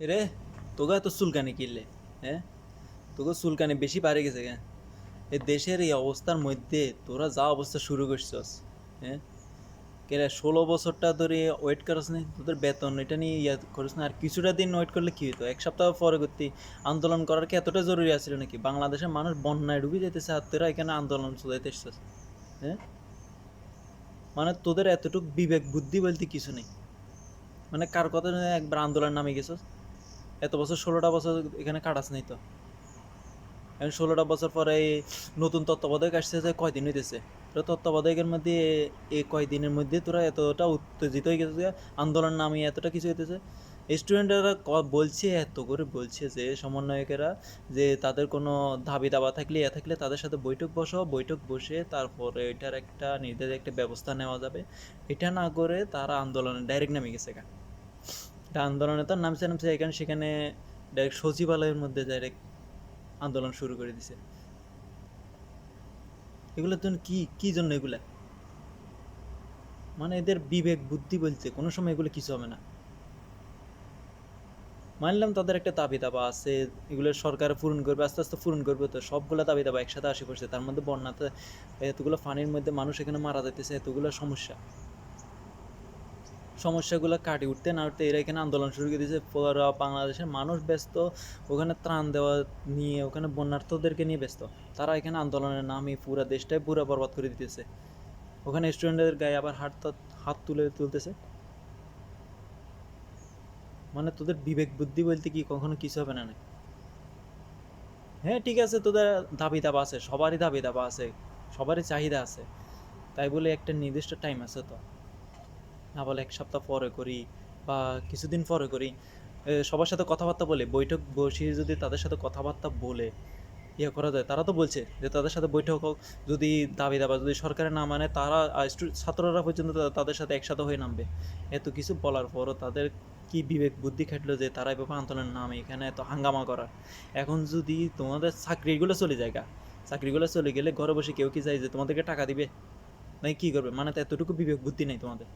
রে তোকে এত চুলকানি কিনলে হ্যাঁ? তোকে চুলকানি বেশি পারে গেছে কেন? এই দেশের এই অবস্থার মধ্যে তোরা যা অবস্থা শুরু করছস হ্যাঁ? কেরে, ষোলো বছরটা ধরে ওয়েট করছ না, তোদের বেতন এটা নিয়ে ইয়া করিস না, আর কিছুটা দিন ওয়েট করলে কি হতো এক সপ্তাহ পরে করতে, আন্দোলন করার কি এতটা জরুরি আছিল নাকি? বাংলাদেশের মানুষ বন্যায় ডুবে যেতেছে আর তোরা এখানে আন্দোলন চলাইতে এসছিস হ্যাঁ? মানে তোদের এতটুকু বিবেক, বুদ্ধি বলতে কিছু নেই। মানে কার কথা একবার আন্দোলন নামে গেছস? এত বছর ষোলোটা বছর এখানে কাটাস নাই তো? এখন ষোলোটা বছর পরে এই নতুন তত্ত্বাবধায়ক আসছে যে কয়দিন হইতেছে? তো তত্ত্বাবধায়কের মধ্যে এই কয়দিনের মধ্যে তোরা এতটা উত্তেজিত হয়ে গেছে আন্দোলন নামে এতটা কিছু হইতেছে? স্টুডেন্টরা বলছে, এত করে বলছে যে সমন্বয়কেরা যে তাদের কোনো দাবি দাবা থাকলে ইয়ে থাকলে তাদের সাথে বৈঠক বসো বৈঠক বসে তারপরে এটার একটা নির্ধারিত একটা ব্যবস্থা নেওয়া যাবে। এটা না করে তারা আন্দোলনে ডাইরেক্ট নামে গেছে আন্দোলনে তো নামছে নামছে, এখানে, সেখানে ডাইরেক্ট সচিবালয়ের মধ্যে ডাইরেক্ট আন্দোলন শুরু করে দিছে। এগুলো তো কি কি জন্য এগুলা? মানে এদের বিবেক, বুদ্ধি বলতে কোনো সময় এগুলো কিছু হবে না। মানলাম তাদের একটা দাবি দাবা আছে, এগুলো সরকার পূরণ করবে, আস্তে আস্তে পূরণ করবে তো, সবগুলো দাবি দাবা একসাথে আসে পড়ছে তার মধ্যে বন্যাতে এতগুলো পানির মধ্যে মানুষ এখানে মারা যাইতেছে, এতগুলো সমস্যা। সমস্যাগুলো কাটিয়ে উঠতে না উঠতে এরা এখানে আন্দোলন শুরু করে দিয়েছে। বাংলাদেশের মানুষ ব্যস্ত, ওখানে ত্রাণ দেওয়া নিয়ে, ওখানে বন্যার্থদেরকে নিয়ে ব্যস্ত। তারা এখানে আন্দোলনের নামে পুরো দেশটাই পুরো বরবাদ করে দিতেছে। ওখানে স্টুডেন্টদের গায়ে আবার হাত হাত তুলে তুলতেছে। মানে তোদের বিবেক বুদ্ধি বলতে কি কখনো কিছু হবে না হ্যাঁ ঠিক আছে, তোদের দাবি দাবা আছে, সবারই দাবি দাবা আছে, সবারই চাহিদা আছে। তাই বলে একটা নির্দিষ্ট টাইম আছে তো। না বলে এক সপ্তাহ পরে করি বা কিছুদিন পরে করি সবার সাথে কথাবার্তা বলে, বৈঠক বসিয়ে যদি তাদের সাথে কথাবার্তা বলে ইয়ে করা যায়। তারা তো বলছে যে তাদের সাথে বৈঠক হোক, যদি দাবি দাবা যদি সরকারের না মানে তারা ছাত্ররা পর্যন্ত তাদের সাথে একসাথে হয়ে নামবে। এত কিছু বলার পরও তাদের কি বিবেক বুদ্ধি খাটলো যে তারা এভাবে আন্দোলনের নামে, এখানে এত হাঙ্গামা করার? এখন যদি তোমাদের চাকরিগুলো চলে যায় চাকরিগুলো চলে গেলে ঘরে বসে কেউ কি চাই যে তোমাদেরকে টাকা দিবে? নাকি কি করবে? মানে এতটুকু বিবেক বুদ্ধি নেই তোমাদের।